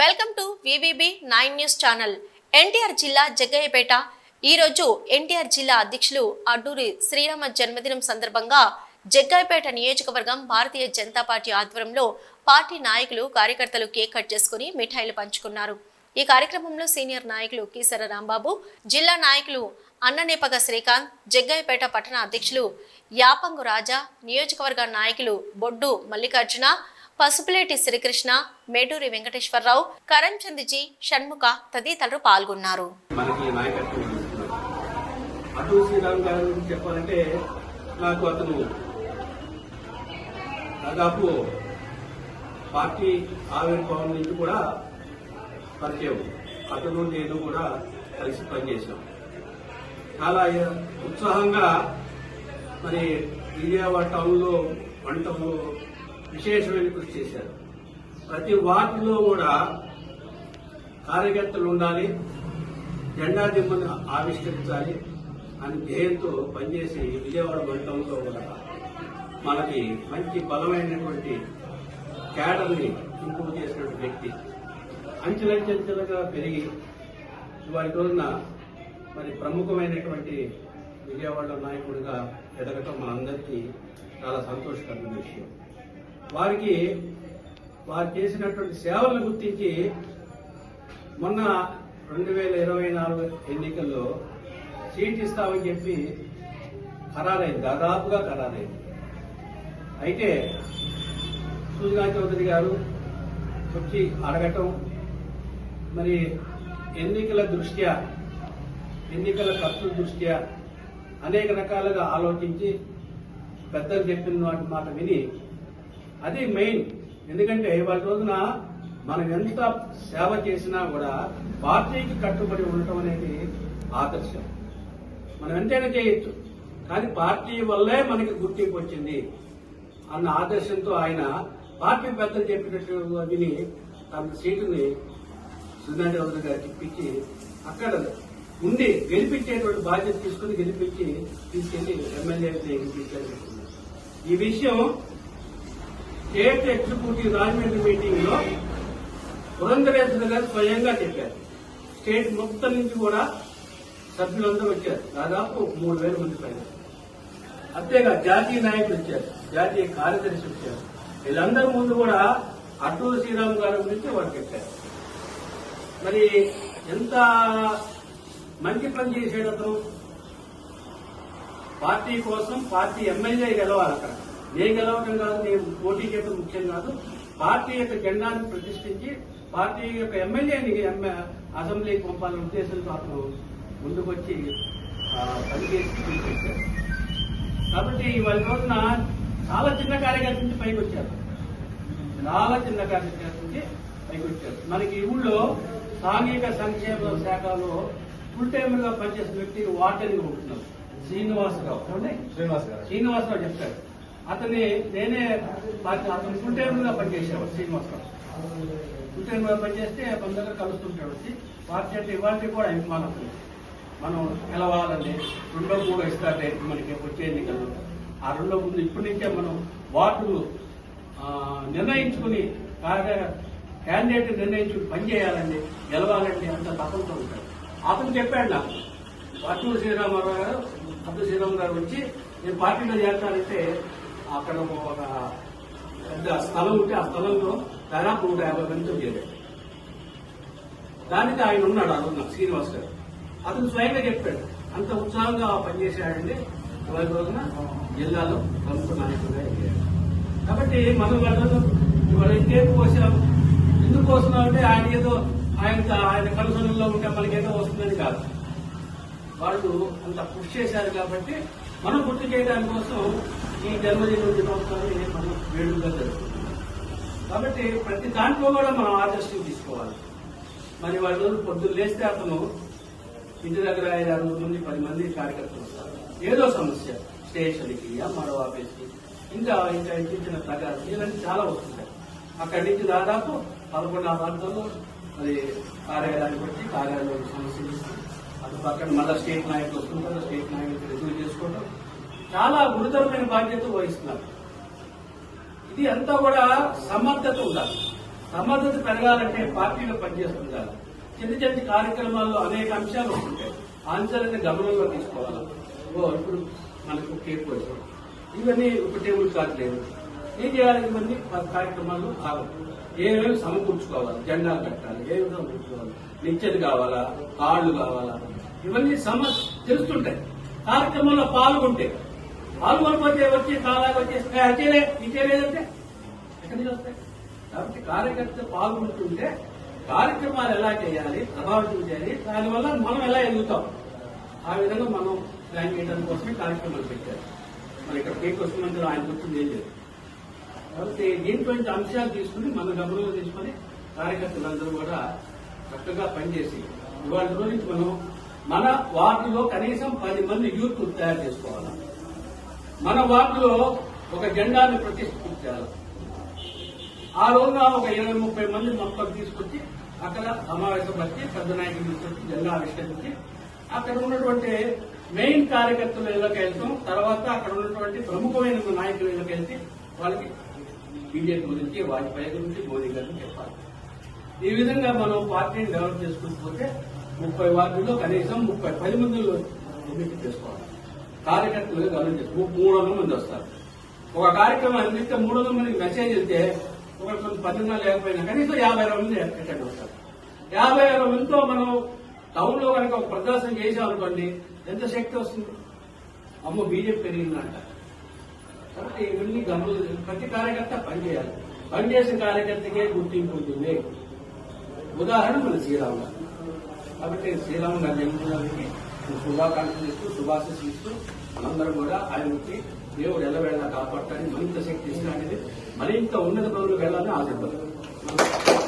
Welcome to V V B nine news channel. NTR జిల్లా జగ్గయ్యపేట. ఈరోజు ఎన్టీఆర్ జిల్లా అధ్యక్షులు అడ్డూరి శ్రీరామ జన్మదినం సందర్భంగా జగ్గయ్యపేట నియోజకవర్గం భారతీయ జనతా పార్టీ ఆధ్వర్యంలో పార్టీ నాయకులు కార్యకర్తలు కేక్ కట్ చేసుకుని మిఠాయిలు పంచుకున్నారు. ఈ కార్యక్రమంలో సీనియర్ నాయకులు కీసర రాంబాబు జిల్లా నాయకులు అన్ననేపగ శ్రీకాంత్ జగ్గయ్యపేట పట్టణ అధ్యక్షులు యాపంగు రాజా నియోజకవర్గ నాయకులు బొడ్డు మల్లికార్జున పసుపులేటి శ్రీకృష్ణ మేటూరి వెంకటేశ్వరరావు కరంచంద్జీ షణ్ముఖ తదితరులు పాల్గొన్నారు. చెప్పాలంటే నాకు అతను దాదాపు పార్టీ ఆవిర్భావం నుంచి కూడా పరిచయం అతను నేను కూడా కలిసి పనిచేశాం. చాలా ఉత్సాహంగా మరి విజయవాడ టౌన్లో వంటంలో విశేషమైన కృషి చేశారు. ప్రతి వార్డులో కూడా కార్యకర్తలు ఉండాలి జెండా దిమ్మను ఆవిష్కరించాలి అని ధ్యేయంతో పనిచేసి విజయవాడ మండలంలో కూడా మనకి మంచి బలమైనటువంటి క్యాడర్ని ఇంప్రూవ్ చేసినటువంటి వ్యక్తి. అంచెలంచెలుగా పెరిగి వారి రోజున మరి ప్రముఖమైనటువంటి విజయవాడ నాయకుడిగా ఎదగటం మనందరికీ చాలా సంతోషకరమైన విషయం. వారికి వారు చేసినటువంటి సేవలను గుర్తించి మొన్న రెండు వేల ఇరవై నాలుగు ఎన్నికల్లో సీట్ ఇస్తామని చెప్పి ఖరారైంది దాదాపుగా ఖరారైంది. అయితే సూర్యనా చౌదరి గారు వచ్చి అడగటం మరి ఎన్నికల దృష్ట్యా ఎన్నికల ఖర్చుల దృష్ట్యా అనేక రకాలుగా ఆలోచించి పెద్దలు చెప్పిన వాటి మాట విని అది మెయిన్. ఎందుకంటే వాళ్ళ రోజున మనం ఎంత సేవ చేసినా కూడా పార్టీకి కట్టుబడి ఉండటం అనేది ఆదర్శం. మనం ఎంతైనా చేయొచ్చు. కానీ పార్టీ వల్లే మనకి గుర్తింపు వచ్చింది అన్న ఆదర్శంతో ఆయన పార్టీ పెద్దలు చెప్పినట్టు విని తన సీటుని సుధాన్ చౌదరి గారికి ఇప్పించి అక్కడ ఉండి గెలిపించేటువంటి బాధ్యత తీసుకుని గెలిపించి తీసుకెళ్ళి ఎమ్మెల్యే గెలిపించారు ఈ విషయం స్టేట్ ఎగ్జిక్యూటివ్ రాజమండ్రి మీటింగ్లో పురంధరేశ్వర గారు స్వయంగా చెప్పారు. స్టేట్ మొత్తం నుంచి కూడా సభ్యులందరూ వచ్చారు. దాదాపు మూడు వేల మంది పైన. అంతేగా జాతీయ నాయకులు వచ్చారు. జాతీయ కార్యదర్శి వచ్చారు. వీళ్ళందరి ముందు కూడా అటూరు శ్రీరామ్ గారి గురించి వారు చెప్పారు. మరి ఎంత మంచి పని చేసాడు పార్టీ కోసం పార్టీ ఎమ్మెల్యే గెలవాలి అక్కడ. నేను గెలవటం కాదు నేను పోటీ చేయడం ముఖ్యం కాదు. పార్టీ యొక్క జెండాను ప్రతిష్ఠించి పార్టీ యొక్క ఎమ్మెల్యేని ఎమ్మె- అసెంబ్లీకి పంపాలనే ఉద్దేశంతో అతను ముందుకొచ్చి పనిచేసి కాబట్టి ఇవాళ రోజున చాలా చిన్న కార్యకర్త నుంచి పైకి వచ్చారు. చాలా చిన్న కార్యకర్త నుంచి పైకి వచ్చారు. మనకి ఈ ఊళ్ళో సాంఘిక సంక్షేమ శాఖలో ఫుల్ టైమ్గా పనిచేసిన వ్యక్తి వార్డెన్ ఉంటున్నారు శ్రీనివాసరావు. ఏమండి? శ్రీనివాస్ గారు శ్రీనివాసరావు చెప్తాడు. అతన్ని నేనే అతను ఫుల్ టైమ్గా పనిచేసేవాడు శ్రీనివాసరావు. ఫుల్ టైమ్గా పనిచేస్తే మన దగ్గర కలుస్తుంటాడు వచ్చి. పార్టీ అంటే ఇవాళ కూడా అభిమానం మనం గెలవాలండి రెండో మూడో ఇస్తారే మనకి వచ్చే ఎన్నికల్లో. ఆ రెండో ముందు ఇప్పటి నుంచే మనం వార్డులు ఆ, నిర్ణయించుకుని క్యాండిడేట్ నిర్ణయించుకుని పనిచేయాలండి గెలవాలండి అంత తపంతో ఉంటాడు అతను చెప్పాడు నాకు అల్లూరు శ్రీరామారావు గారు అబ్దుల్ శ్రీరామ్ గారు వచ్చి నేను పార్టీలో చేస్తానంటే అక్కడ ఒక పెద్ద స్థలం ఉంటే ఆ స్థలంలో దాదాపు నూట యాభై మందితో చేరాడు దానికి ఆయన ఉన్నాడు ఆ రోజున శ్రీనివాస్ గారు. అతను స్వయంగా చెప్పాడు అంత ఉత్సాహంగా పనిచేశాడండి. ఇవాళ రోజున జిల్లాలో ప్రముఖ నాయకుడిగా కాబట్టి మనం వాళ్ళను ఇవాళ ఇంకేం కోసాం ఎందుకు కోస్తున్నాం అంటే ఆయన ఏదో ఆయన ఆయన కలుసనంలో ఉంటే మనకేదో వస్తుందని కాదు. వాళ్ళు అంత కృషి చేశారు కాబట్టి మనం గుర్తు చేయడానికి కోసం ఈ జన్మదిన దినోత్సవాన్ని మనం వేడుకగా జరుపుకుంటున్నాం. కాబట్టి ప్రతి దాంట్లో కూడా మనం ఆదర్శం తీసుకోవాలి. మరి వాళ్ళ రోజు పొద్దున్న లేస్తే అతను ఇంటి దగ్గర ఐదు ఆరు మంది పది మంది కార్యకర్తలు వస్తారు ఏదో సమస్య స్టేషన్కి మరో ఆఫీస్కి ఇంకా ఇంకా ఇచ్చిన ప్రకారం తగాదు ఇలాంటి చాలా వస్తుంటాయి. అక్కడి నుంచి దాదాపు పదకొండు ప్రాంతాల్లో మరి కార్యాలయానికి వచ్చి కార్యాలయంలో సమస్యలు పక్కన మళ్ళీ స్టేట్ నాయకులు వస్తుంటారు స్టేట్ నాయకులు రిజీవ్ చేసుకోవడం చాలా గురుతరమైన బాధ్యత వహిస్తున్నారు. ఇది అంతా కూడా సమర్థత ఉండాలి. సమర్థత పెరగాలంటే పార్టీలో పనిచేస్తుండాలి. చిన్న చిన్న కార్యక్రమాల్లో అనేక అంశాలు ఉంటాయి ఆ అంశాలను గమనంలో తీసుకోవాలి. ఓ ఇప్పుడు మనకు కేక్ వచ్చాం ఇవన్నీ ఒక టేబుల్ చార్ట్ లేదు. ఏం చేయాలి ఇవన్నీ? ప- కార్యక్రమాలు భాగం. ఏమేమి సమకూర్చుకోవాలి? జెండాలు పెట్టాలి ఏమేమి కూర్చోవాలి నిచ్చెలు కావాలా? కాళ్ళు కావాలా? ఇవన్నీ సమస్య తెలుస్తుంటాయి. కార్యక్రమంలో పాల్గొంటే పాల్గొనకపోతే వచ్చి చాలా వచ్చేసి "ఏ, అచ్చేలే ఇచ్చేలేదంటే ఎక్కడి నుంచి వస్తాయి? కాబట్టి కార్యకర్త పాల్గొంటుంటే కార్యక్రమాలు ఎలా చేయాలి ప్రభావితం చేయాలి దానివల్ల మనం ఎలా ఎదుగుతాం? ఆ విధంగా మనం ప్లాన్ చేయడం కోసమే కార్యక్రమాలు పెట్టారు. మరి ఇక్కడ కేక్ వస్తున్నందుకు ఆయన గుర్తుంది ఏం లేదు. కాబట్టి దీంట్లో అంశాలు తీసుకుని మన గమనంలో తీసుకుని కార్యకర్తలందరూ కూడా చక్కగా పనిచేసి ఇవాళ రోజు నుంచి మనం మన వార్డులో కనీసం పది మంది యూత్ తయారు చేసుకోవాలి. మన వార్డులో ఒక జెండాను ప్రతిష్ఠించాలి ఆ రోజున ఒక ఇరవై ముప్పై మంది మొత్తం తీసుకొచ్చి అక్కడ సమావేశం పెద్ద నాయకులు తీసుకొచ్చి జెండా ఆవిష్కరించి అక్కడ ఉన్నటువంటి మెయిన్ కార్యకర్తలు ఇళ్ళకి వెళ్తాం. తర్వాత అక్కడ ఉన్నటువంటి ప్రముఖమైన నాయకులు ఇళ్ళకి వెళ్తే వాళ్ళకి బీజేపీ గురించి వాజ్పేయి గురించి మోదీ గారిని చెప్పాలి. ఈ విధంగా మనం పార్టీని డెవలప్ చేసుకుంటూ పోతే ముప్పై వార్డుల్లో కనీసం ముప్పై పది మందిలో ఎన్నిక చేసుకోవాలి. కార్యకర్తలుగా గమనం చేసుకో మూడు వందల మంది వస్తారు. ఒక కార్యక్రమం అందిస్తే మూడు వందల మందికి మెసేజ్ వెళ్తే ఒక పద్దెనిమిది లేకపోయినా కనీసం యాభై అరవై మంది అటెండ్ అవుతారు. యాభై అరవై మందితో మనం టౌన్లో కనుక ఒక ప్రదర్శన చేసామనుకోండి ఎంత శక్తి వస్తుంది? అమ్మో బీజేపీ పెరిగిందంట. కాబట్టి ఇవన్నీ గమనించాలి ప్రతి కార్యకర్త పనిచేయాలి పనిచేసిన కార్యకర్తకే గుర్తింపు ఉంటుంది. ఉదాహరణ మన శ్రీరామ్ గారు కాబట్టి శ్రీరామ్ గారి జన్మదినానికి శుభాకాంక్షలు ఇస్తూ శుభాశీస్సులు ఇస్తూ మనందరం కూడా ఆయనకి దేవుడు ఎల్లవేళ కాపాడటానికి మరింత శక్తి ఇస్తాడనేది మరింత ఉన్నత పనులకు వెళ్ళాలని ఆశపడతాం